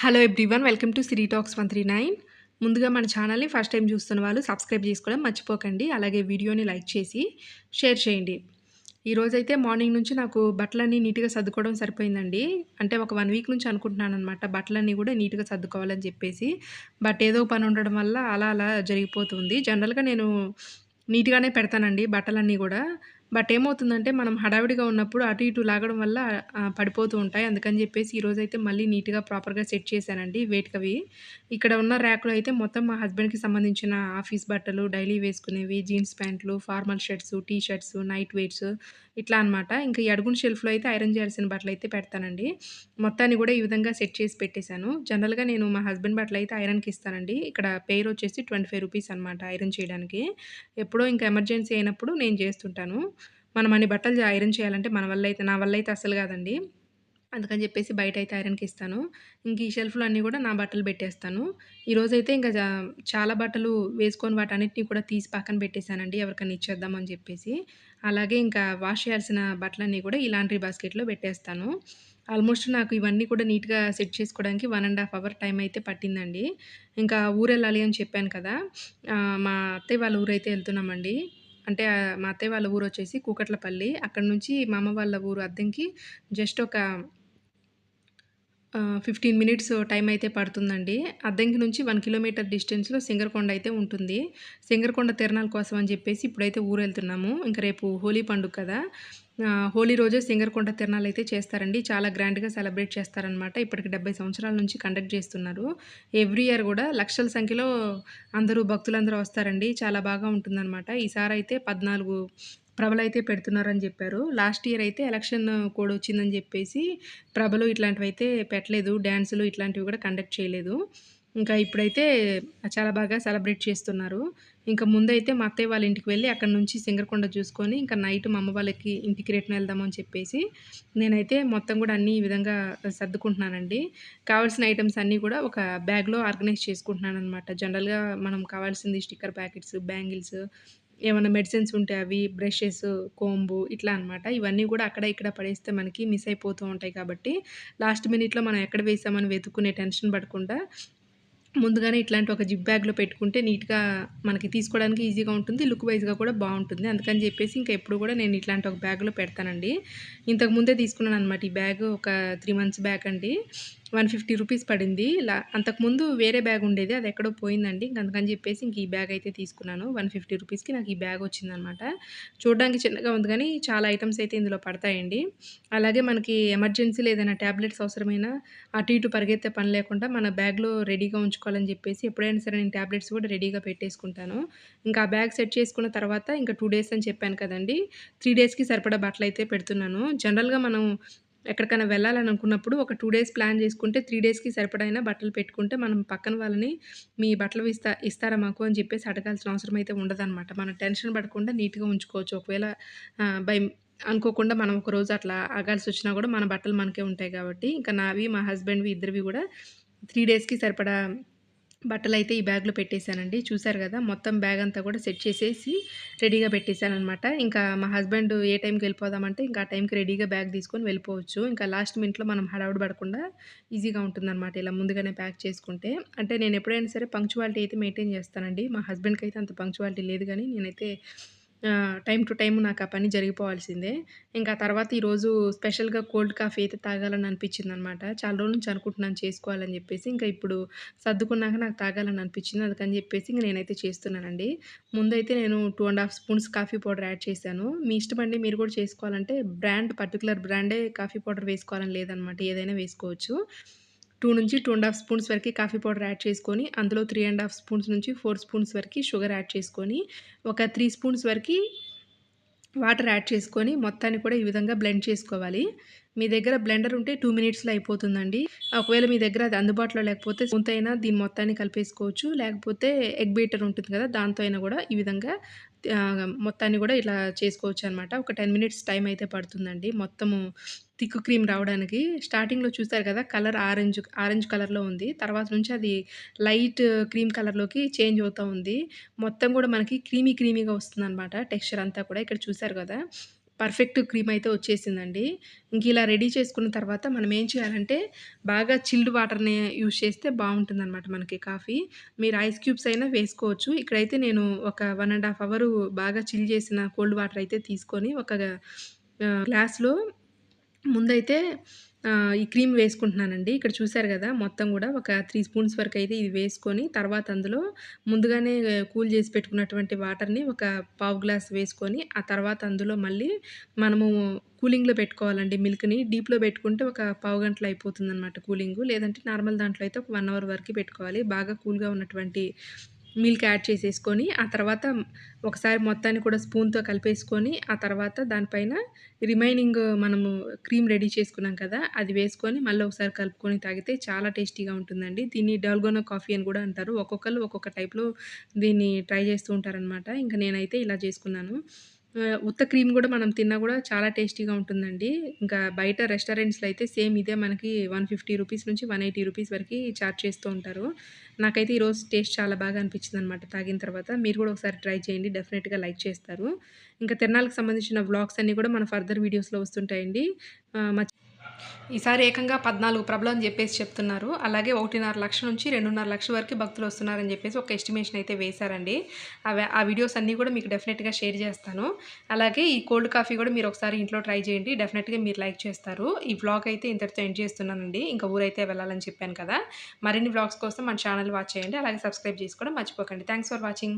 Hello everyone welcome to Siri talks one three nine ముందుగా మన ఛానల్ని ఫస్ట్ టైం చూస్తున్న వాళ్ళు సబ్స్క్రైబ్ చేసుకోవడం మర్చిపోకండి అలాగే వీడియోని లైక్ చేసి షేర్ చేయండి. ఈరోజైతే మార్నింగ్ నుంచి నాకు బట్టలన్నీ నీట్గా సర్దుకోవడం సరిపోయిందండి. అంటే ఒక వన్ వీక్ నుంచి అనుకుంటున్నాను అనమాట బట్టలన్నీ కూడా నీట్గా సర్దుకోవాలని చెప్పేసి. బట్ ఏదో పని ఉండడం వల్ల అలా అలా జరిగిపోతుంది. జనరల్గా నేను నీట్గానే పెడతానండి బట్టలన్నీ కూడా. బట్ ఏమవుతుందంటే మనం హడావిడిగా ఉన్నప్పుడు అటు ఇటు లాగడం వల్ల పడిపోతూ ఉంటాయి. అందుకని చెప్పేసి ఈరోజైతే మళ్ళీ నీట్గా ప్రాపర్గా సెట్ చేశానండి వేటికవి. ఇక్కడ ఉన్న ర్యాక్లో అయితే మొత్తం మా హస్బెండ్కి సంబంధించిన ఆఫీస్ బట్టలు డైలీ వేసుకునేవి జీన్స్ ప్యాంట్లు formal shirts T shirts night wears ఇట్లా అనమాట ఇంకా ఈ అడుగున షెల్ఫ్లో అయితే ఐరన్ చేయాల్సిన బట్టలు అయితే పెడతానండి. మొత్తాన్ని కూడా ఈ విధంగా సెట్ చేసి పెట్టేశాను. జనరల్గా నేను మా హస్బెండ్ బట్టలు అయితే ఐరన్కి ఇస్తానండి. ఇక్కడ పేరు వచ్చేసి ట్వంటీ ఫైవ్ రూపీస్ అనమాట ఐరన్ చేయడానికి. ఎప్పుడో ఇంకా ఎమర్జెన్సీ అయినప్పుడు నేను చేస్తుంటాను. మనం అన్ని బట్టలు ఐరన్ చేయాలంటే మన వల్ల అయితే నా వల్ల అయితే అసలు కాదండి. అందుకని చెప్పేసి బయట అయితే ఐరన్కి ఇస్తాను. ఇంక ఈ షెల్ఫ్లో అన్నీ కూడా నా బట్టలు పెట్టేస్తాను. ఈరోజైతే ఇంకా చాలా బట్టలు వేసుకొని వాటన్నిటిని కూడా తీసి పక్కన పెట్టేశానండి. ఎవరికైనా ఇచ్చేద్దామని చెప్పేసి. అలాగే ఇంకా వాష్ చేయాల్సిన బట్టలన్నీ కూడా ఇలాంటి బాస్కెట్లో పెట్టేస్తాను. ఆల్మోస్ట్ నాకు ఇవన్నీ కూడా నీట్గా సెట్ చేసుకోవడానికి one and half hour time అయితే పట్టిందండి. ఇంకా ఊరు వెళ్ళాలి అని చెప్పాను కదా మా అత్తయ్య వాళ్ళ ఊరైతే వెళ్తున్నామండి. అంటే మా అత్తయ్య వాళ్ళ ఊరు వచ్చేసి కూకట్లపల్లి. అక్కడ నుంచి మా అమ్మ వాళ్ళ ఊరు అద్దెంకి జస్ట్ ఒక ఫిఫ్టీన్ మినిట్స్ టైం అయితే పడుతుందండి. అద్దంకి నుంచి వన్ కిలోమీటర్ డిస్టెన్స్లో సింగరకొండ అయితే ఉంటుంది. సింగరకొండ తిరణాల కోసం అని చెప్పేసి ఇప్పుడైతే ఊరు వెళ్తున్నాము ఇంకా రేపు హోలీ పండుగ కదా. హోలీ రోజే సింగరకొండ తిరణాలు అయితే చేస్తారండి. చాలా గ్రాండ్గా సెలబ్రేట్ చేస్తారనమాట ఇప్పటికి డెబ్బై సంవత్సరాల నుంచి కండక్ట్ చేస్తున్నారు. ఎవ్రీ ఇయర్ కూడా లక్షల సంఖ్యలో అందరూ భక్తులందరూ వస్తారండి. చాలా బాగా ఉంటుందన్నమాట. ఈసారి అయితే పద్నాలుగు ప్రభలు అయితే పెడుతున్నారని చెప్పారు. లాస్ట్ ఇయర్ అయితే ఎలక్షన్ కోడ్ వచ్చిందని చెప్పేసి ప్రభలు ఇట్లాంటివి అయితే పెట్టలేదు. డ్యాన్సులు ఇట్లాంటివి కూడా కండక్ట్ చేయలేదు. ఇంకా ఇప్పుడైతే చాలా బాగా సెలబ్రేట్ చేస్తున్నారు. ఇంకా ముందైతే మా అత్తయ్య వాళ్ళ ఇంటికి వెళ్ళి అక్కడ నుంచి సింగరకొండ చూసుకొని ఇంకా నైట్ మా అమ్మ వాళ్ళకి ఇంటికి రిటర్న్ వెళ్దామని చెప్పేసి నేనైతే మొత్తం కూడా అన్ని ఈ విధంగా సర్దుకుంటున్నానండి. కావాల్సిన ఐటమ్స్ అన్నీ కూడా ఒక బ్యాగ్లో ఆర్గనైజ్ చేసుకుంటున్నాను అనమాట జనరల్గా మనం కావాల్సింది స్టిక్కర్ ప్యాకెట్స్ బ్యాంగిల్స్ ఏమైనా మెడిసిన్స్ ఉంటే అవి బ్రషెస్ కోంబు ఇట్లా అనమాట ఇవన్నీ కూడా అక్కడ ఇక్కడ పడేస్తే మనకి మిస్ అయిపోతూ ఉంటాయి కాబట్టి లాస్ట్ మినిట్లో మనం ఎక్కడ వేసామని వెతుక్కునే టెన్షన్ పడకుండా ముందుగానే ఇట్లాంటి ఒక జిప్ బ్యాగ్లో పెట్టుకుంటే నీట్గా మనకి తీసుకోవడానికి ఈజీగా ఉంటుంది లుక్ వైజ్గా కూడా బాగుంటుంది. అందుకని చెప్పేసి ఇంకా ఎప్పుడు కూడా నేను ఇట్లాంటి ఒక బ్యాగ్లో పెడతానండి. ఇంతకు ముందే తీసుకున్నాను అనమాట ఈ బ్యాగ్ ఒక త్రీ మంత్స్ బ్యాగ్ అండి. వన్ ఫిఫ్టీ రూపీస్ పడింది. అంతకుముందు వేరే బ్యాగ్ ఉండేది. అది ఎక్కడో పోయిందండి. అందుకని చెప్పేసి ఇంక ఈ బ్యాగ్ అయితే తీసుకున్నాను. వన్ ఫిఫ్టీ రూపీస్కి నాకు ఈ బ్యాగ్ వచ్చిందనమాట. చూడడానికి చిన్నగా ఉంది కానీ చాలా ఐటమ్స్ అయితే ఇందులో పడతాయండి. అలాగే మనకి ఎమర్జెన్సీలో ఏదైనా ట్యాబ్లెట్స్ అవసరమైన అటు ఇటు పరిగెత్తే పని లేకుండా మన బ్యాగ్లో రెడీగా ఉంచుకోవాలని చెప్పేసి ఎప్పుడైనా సరే నేను ట్యాబ్లెట్స్ కూడా రెడీగా పెట్టేసుకుంటాను. ఇంకా ఆ బ్యాగ్ సెట్ చేసుకున్న తర్వాత ఇంకా టూ డేస్ అని చెప్పాను కదండి. త్రీ డేస్కి సరిపడా బట్టలు అయితే పెడుతున్నాను. జనరల్గా మనం ఎక్కడికైనా వెళ్ళాలని అనుకున్నప్పుడు ఒక టూ డేస్ ప్లాన్ చేసుకుంటే త్రీ డేస్కి సరిపడైనా బట్టలు పెట్టుకుంటే మనం పక్కన వాళ్ళని మీ బట్టలు ఇస్తా ఇస్తారా మాకు? అని చెప్పేసి అడగాల్సిన అవసరం అయితే ఉండదన్నమాట. మనం టెన్షన్ పడకుండా నీట్గా ఉంచుకోవచ్చు. ఒకవేళ బై అనుకోకుండా మనం ఒక రోజు అట్లా ఆగాల్సి వచ్చినా కూడా మన బట్టలు మనకే ఉంటాయి కాబట్టి ఇంకా నావి మా హస్బెండ్వి ఇద్దరివి కూడా త్రీ డేస్కి సరిపడా బట్టలు అయితే ఈ బ్యాగ్లో పెట్టేశానండి. చూసారు కదా మొత్తం బ్యాగ్ అంతా కూడా సెట్ చేసేసి రెడీగా పెట్టేశానమాట అనమాట ఇంకా మా హస్బెండ్ ఏ టైంకి వెళ్ళిపోదామంటే ఇంకా ఆ టైంకి రెడీగా బ్యాగ్ తీసుకొని వెళ్ళిపోవచ్చు. ఇంకా లాస్ట్ మినిట్లో మనం హడావుడి పడకుండా ఈజీగా ఉంటుందన్నమాట ఇలా ముందుగానే ప్యాక్ చేసుకుంటే. అంటే నేను ఎప్పుడైనా సరే పంక్చువాలిటీ అయితే మెయింటైన్ చేస్తానండి. మా హస్బెండ్కి అయితే అంత పంక్చువాలిటీ లేదు కానీ నేనైతే టైం టు టైం నాకు ఆ పని జరిగిపోవాల్సిందే. ఇంకా తర్వాత ఈరోజు స్పెషల్గా కోల్డ్ కాఫీ అయితే తాగాలని అనిపించింది అనమాట చాలా రోజుల నుంచి అనుకుంటున్నాను చేసుకోవాలని చెప్పేసి ఇంకా ఇప్పుడు సర్దుకున్నాక నాకు తాగాలని అనిపించింది. అందుకని చెప్పేసి ఇంక నేనైతే చేస్తున్నానండి. ముందైతే నేను two and half spoons coffee powder add చేశాను. మీ ఇష్టమండి మీరు కూడా చేసుకోవాలంటే బ్రాండ్ పర్టికులర్ బ్రాండే కాఫీ పౌడర్ వేసుకోవాలని లేదనమాట. ఏదైనా వేసుకోవచ్చు. టూ నుంచి టూ అండ్ హాఫ్ స్పూన్స్ వరకు కాఫీ పౌడర్ యాడ్ చేసుకొని అందులో త్రీ అండ్ హాఫ్ స్పూన్స్ నుంచి ఫోర్ స్పూన్స్ వరకు షుగర్ యాడ్ చేసుకొని ఒక త్రీ స్పూన్స్ వరకు వాటర్ యాడ్ చేసుకొని మొత్తాన్ని కూడా ఈ విధంగా బ్లెండ్ చేసుకోవాలి. మీ దగ్గర బ్లెండర్ ఉంటే టూ మినిట్స్లో అయిపోతుందండి. ఒకవేళ మీ దగ్గర అది అందుబాటులో లేకపోతే సొంత దీని మొత్తాన్ని కలిపేసుకోవచ్చు. లేకపోతే ఎగ్ బీటర్ ఉంటుంది కదా దాంతో అయినా కూడా ఈ విధంగా మొత్తాన్ని కూడా ఇట్లా చేసుకోవచ్చు అనమాట ఒక టెన్ మినిట్స్ టైం అయితే పడుతుందండి. మొత్తము థిక్ క్రీమ్ రావడానికి స్టార్టింగ్లో చూస్తారు కదా కలర్ ఆరెంజ్ ఆరెంజ్ కలర్లో ఉంది. తర్వాత నుంచి అది లైట్ క్రీమ్ కలర్లోకి చేంజ్ అవుతూ ఉంది. మొత్తం కూడా మనకి క్రీమీ క్రీమీగా వస్తుంది అనమాట టెక్స్చర్ అంతా కూడా. ఇక్కడ చూసారు కదా పర్ఫెక్ట్ క్రీమ్ అయితే వచ్చేసిందండి. ఇంక ఇలా రెడీ చేసుకున్న తర్వాత మనం ఏం చేయాలంటే బాగా చిల్డ్ వాటర్ని యూస్ చేస్తే బాగుంటుంది అనమాట మనకి కాఫీ. మీరు ఐస్ క్యూబ్స్ అయినా వేసుకోవచ్చు. ఇక్కడైతే నేను ఒక వన్ అండ్ హాఫ్ అవర్ బాగా చిల్ చేసిన కోల్డ్ వాటర్ అయితే తీసుకొని ఒక గ్లాస్లో ముందైతే ఈ క్రీమ్ వేసుకుంటున్నానండి. ఇక్కడ చూసారు కదా మొత్తం కూడా ఒక త్రీ స్పూన్స్ వరకు అయితే ఇది వేసుకొని తర్వాత అందులో ముందుగానే కూల్ చేసి పెట్టుకున్నటువంటి వాటర్ని ఒక పావు గ్లాస్ వేసుకొని ఆ తర్వాత అందులో మళ్ళీ మనము కూలింగ్లో పెట్టుకోవాలండి మిల్క్ని. డీప్లో పెట్టుకుంటే ఒక పావు గంటలో అయిపోతుంది అనమాట కూలింగ్. లేదంటే నార్మల్ దాంట్లో అయితే ఒక వన్ అవర్ వరకు పెట్టుకోవాలి. బాగా కూల్గా ఉన్నటువంటి మిల్క్ యాడ్ చేసేసుకొని ఆ తర్వాత ఒకసారి మొత్తాన్ని కూడా స్పూన్తో కలిపేసుకొని ఆ తర్వాత దానిపైన రిమైనింగ్ మనము క్రీమ్ రెడీ చేసుకున్నాం కదా అది వేసుకొని మళ్ళీ ఒకసారి కలుపుకొని తాగితే చాలా టేస్టీగా ఉంటుందండి. దీన్ని డల్గోనా కాఫీ అని కూడా అంటారు. ఒక్కొక్కరు ఒక్కొక్క టైప్లో దీన్ని ట్రై చేస్తూ ఉంటారనమాట ఇంకా నేనైతే ఇలా చేసుకున్నాను. ఉత్త క్రీమ్ కూడా మనం తిన్నా కూడా చాలా టేస్టీగా ఉంటుందండి. ఇంకా బయట రెస్టారెంట్స్లో అయితే సేమ్ ఇదే మనకి వన్ ఫిఫ్టీ రూపీస్ నుంచి వన్ ఎయిటీ రూపీస్ వరకు చార్జ్ చేస్తూ ఉంటారు. నాకైతే ఈరోజు టేస్ట్ చాలా బాగా అనిపించింది అనమాట తాగిన తర్వాత. మీరు కూడా ఒకసారి ట్రై చేయండి డెఫినెట్గా లైక్ చేస్తారు. ఇంకా తిరణాలకు సంబంధించిన వ్లాగ్స్ అన్నీ కూడా మన ఫర్దర్ వీడియోస్లో వస్తుంటాయండి. ఈసారి ఏకంగా పద్నాలుగు ప్రభలు అని చెప్పేసి చెప్తున్నారు. అలాగే ఒకటిన్నర లక్ష నుంచి రెండున్నర లక్షల వరకు భక్తులు వస్తున్నారని చెప్పేసి ఒక ఎస్టిమేషన్ అయితే వేశారండి. అవి ఆ వీడియోస్ అన్నీ కూడా మీకు డెఫినెట్గా షేర్ చేస్తాను. అలాగే ఈ కోల్డ్ కాఫీ కూడా మీరు ఒకసారి ఇంట్లో ట్రై చేయండి. డెఫినెట్గా మీరు లైక్ చేస్తారు. ఈ వ్లాగ్ అయితే ఇంతటితో ఎండ్ చేస్తున్నానండి. ఇంకా ఊరైతే వెళ్ళాలని చెప్పాను కదా. మరిన్ని వ్లాగ్స్ కోసం మన ఛానల్ వాచ్ చేయండి. అలాగే సబ్స్క్రైబ్ చేసుకోవడం మర్చిపోకండి. Thanks for watching